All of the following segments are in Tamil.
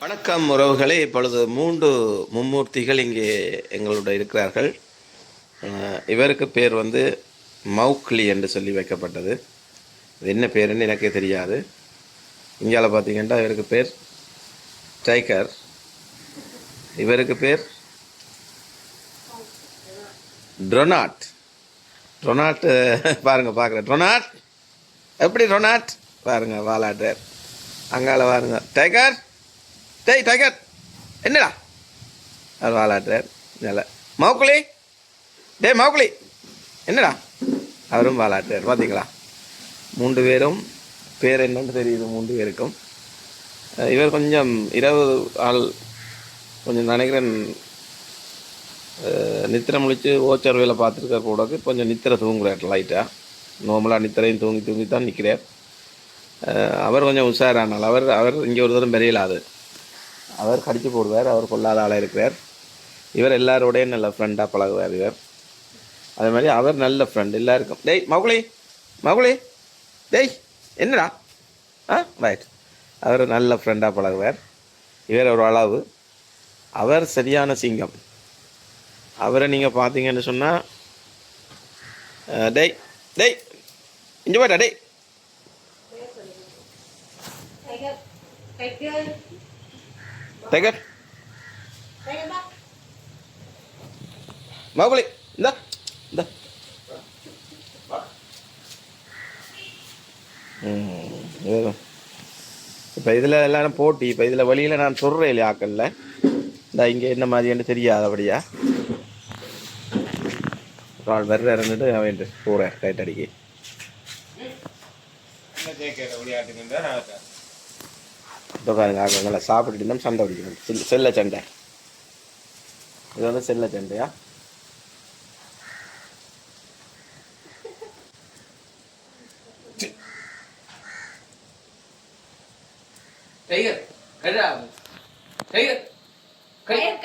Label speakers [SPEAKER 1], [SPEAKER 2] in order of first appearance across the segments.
[SPEAKER 1] வணக்கம் உறவுகளே. இப்பொழுது மூன்று மும்மூர்த்திகள் இங்கே எங்களோட இருக்கிறார்கள். இவருக்கு பேர் வந்து மௌக்லி என்று சொல்லி வைக்கப்பட்டது. இது என்ன பேருன்னு எனக்கே தெரியாது. இந்தியாவில் பார்த்தீங்கன்னா இவருக்கு பேர் டைகர். இவருக்கு பேர் ட்ரொனாட். ட்ரொனாட் பாருங்கள் பார்க்குறேன். ட்ரொனாட்? எப்படி ரொனாட் பாருங்கள் வாலாட்டார் அங்கால பாருங்க. டைகர்? டேய் டைகர். என்னடா? அவர் வாலாட்டார் நல்ல. மௌக்குலி டேய் மௌக்குலி என்னடா? அவரும் வாலாட்டார் பார்த்தீங்களா மூன்று பேரும் பேர் என்னன்னு தெரியுது மூன்று பேருக்கும். இவர் கொஞ்சம் இரவு ஆள் கொஞ்சம் நினைக்கிறேன் நித்திரை முழிச்சு ஓச்சர் வேலை பார்த்துருக்க கூட கொஞ்சம் நித்திரை தூங்குறார் லைட்டாக நார்மலாக நித்திரையும் தூங்கி தூங்கி தான் நிற்கிறார் அவர் கொஞ்சம் உஷாரானால் அவர் அவர் இங்கே ஒரு தரம் பெரியலாது அவர் கடிச்சு போடுவார் அவர் கொள்ளாத ஆளாக இருக்கிறார். இவர் எல்லாரோடையும் நல்ல ஃப்ரெண்டாக பழகுவார் இவர். அதே மாதிரி அவர் நல்ல ஃப்ரெண்ட் எல்லாருக்கும். டேய் மகுளி மகுளி டேய் என்னடா? ஆ? ரைட் அவர் நல்ல ஃப்ரெண்டாக பழகுவார். இவர் ஒரு அளவு. அவர் சரியான சிங்கம். அவரை நீங்கள் பார்த்தீங்கன்னு சொன்னால் டேய் டேய் இங்கே போய்டா டேய். டைகர் மகுளி இந்தா இந்தா. இப்போ இதில் எல்லாரும் போட்டி இப்போ இதில் வழியில் நான் சொல்கிறேன் இல்லையா ஆக்கல்ல இந்த இங்கே என்ன மாதிரின்னு தெரியாதபடியா? ஒரு ஆள் இறந்துட்டு அவன் போகிறேன் ரைட் அடிக்கி. இப்போ பாருங்க ஆக்கங்களை சாப்பிட்டுட்டு இருந்தால் சண்டை பிடிக்கணும். செல்ல சண்டை. இது வந்து செல்ல சண்டையா?
[SPEAKER 2] டைகர் கரா டைகர்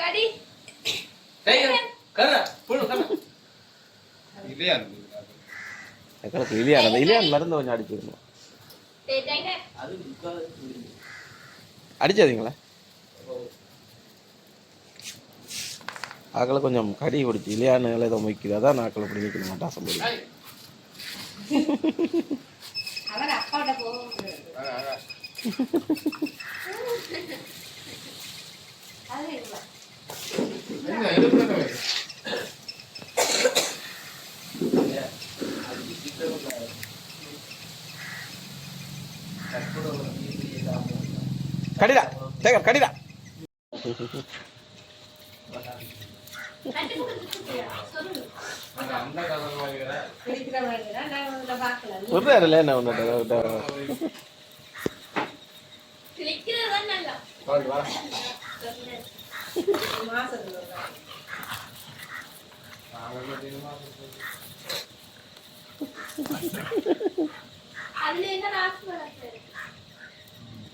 [SPEAKER 3] கடி.
[SPEAKER 2] டைகர் கரா புழு கரா இல்லையா
[SPEAKER 1] எங்களுக்கு இலியான் அந்த இலியான் மருந்து கொஞ்சம் அடிச்சிருந்தோம்
[SPEAKER 3] டைகர்
[SPEAKER 1] அடிச்சாதீங்களா. ஆக்களை கொஞ்சம் கடி பிடிச்சி இலியானுகளை ஏதோ மொய்க்குது அதான் நாக்களை பிடி நிற்க மாட்டா சம்பளி
[SPEAKER 3] அவர் அப்பாட்ட போக
[SPEAKER 1] கடிடா டேகர் கடிடா
[SPEAKER 3] கொடுத்துட்டியா சொல்லு
[SPEAKER 2] அந்த கதை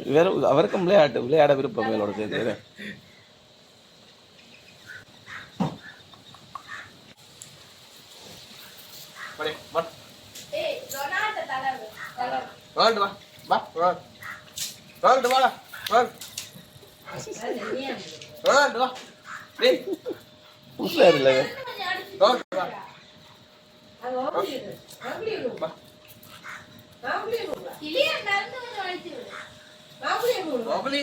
[SPEAKER 1] வெறும் அவருக்கும் விளையாட்டு விளையாட விருப்பம் மேலோட சேர்த்து
[SPEAKER 2] வா. வா വേണ്ട വാട വേണ്ട വാ
[SPEAKER 1] നീ
[SPEAKER 2] ഉസ്സാരില്ലേ വേണ്ട
[SPEAKER 3] വാ ഇല്ലേ നടന്നു വന്ന് വിളിച്ചു
[SPEAKER 2] ബാബുലി ബാബുലി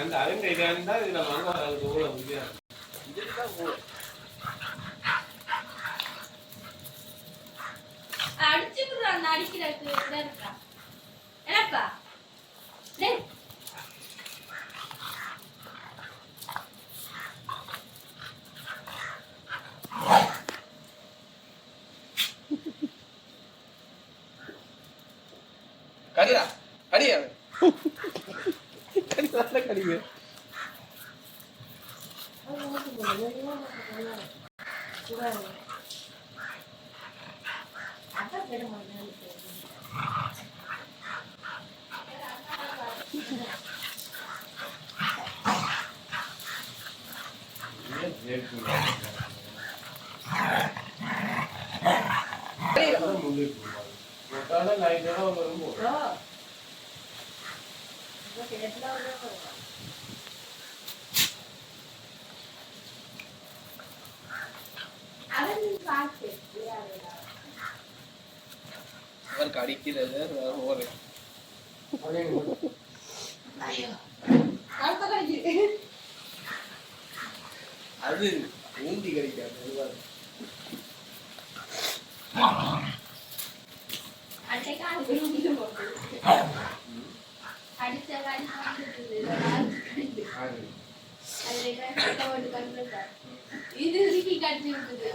[SPEAKER 2] அந்த அரங்க இது இருந்தா இதுல வாங்க அது எவ்வளவு முடியாது இதுதான் கூட
[SPEAKER 3] அடிச்சு விடுறான் அடிக்கிறதுக்கு கூட இருக்கா? என்னப்பா? டேய்.
[SPEAKER 2] கடிடா கடியா
[SPEAKER 4] கடிதான் கடிங்க
[SPEAKER 2] நைட்டோட வரும்போது
[SPEAKER 3] அவன்
[SPEAKER 4] அவருக்கு அடிக்கிறது ஒரு அது ஊந்தி கடிக்காது
[SPEAKER 3] அன்றைக்கு போட்டு. அடிச்ச அது கண்டு இது இறுக்கி கட்டி விட்டுது.